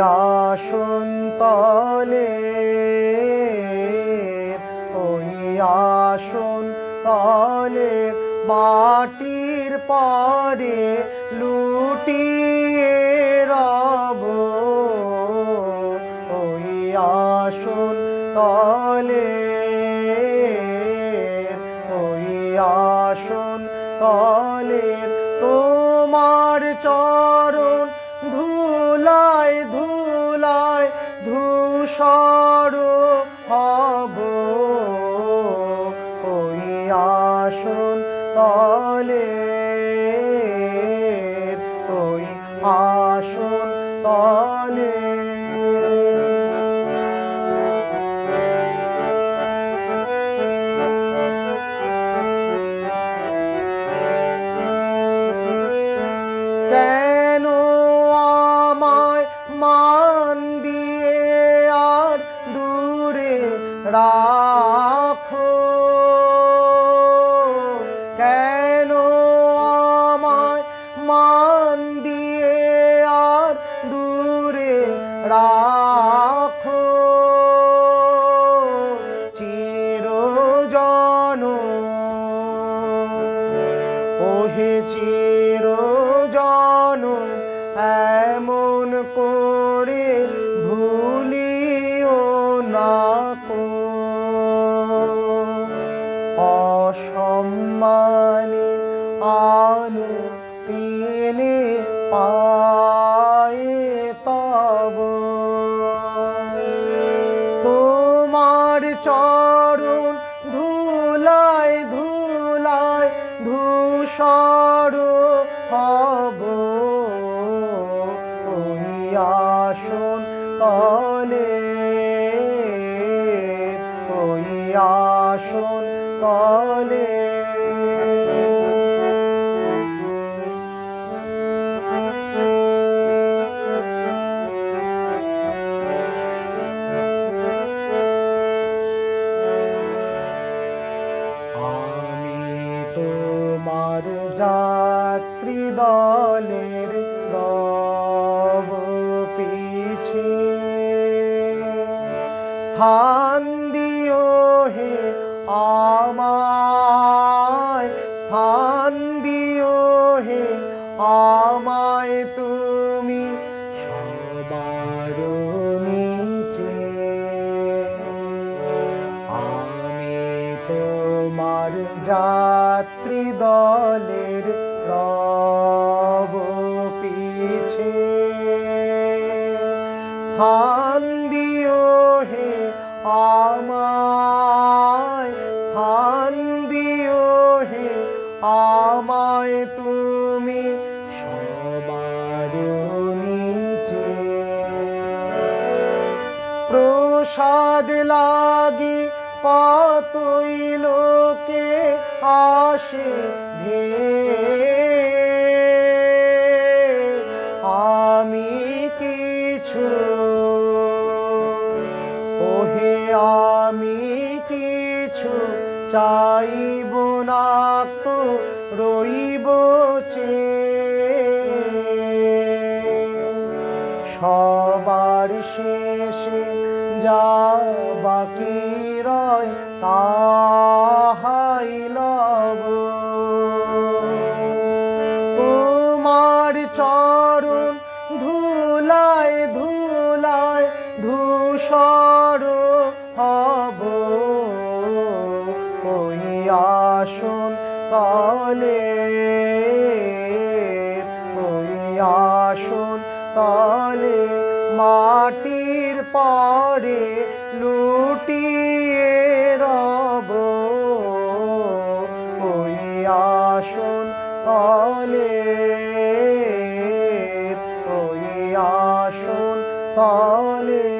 আসন তলে, ওই আসন তলে, মাটির পরে লুটিয়ে রব। ওই আসন তলে, ওই আসন তলে, তোমার চরণ ধুলায় ধুলায় ধূসর হব। ওই আসন তলে ওই আসন তলে কেন আমায় মান দিয়ে রাখো। কেন আমায় মান দিয়ে আর দূরে রাখো? চিরজন। ওহে চির জন এমন করে অসম্মানে আনু পিনে পায়ে তব। তোমার চরণ ধুলায় ধুলায় ধূসর হব। আসন তলে ওই আসন তলে আমি তোমার যাত্রী দলের রব পিছে। স্থান দিও হে আমায় স্থান দিও হে, আমায় তুমি সবার নিচে। আমি তোমার যাত্রী দলের রব পিছে। স্থান দিও হে, আমায় স্থান দিও হে আমায় তুমি সবার প্রসাদ লাগি কতই লোকে আসে ধে আমি কিছু, ওহে আমি চাইব না তো রইব চে। সবার শেষে যা বাকি রয় তাহাই লব। তোমার চরণ ধুলায় ধুলায় ধূসর হব। আসন তলে, ওই আসন তলে মাটির পরে লুটিয়ে রব। ওই আসন তলে, ওই আসন তলে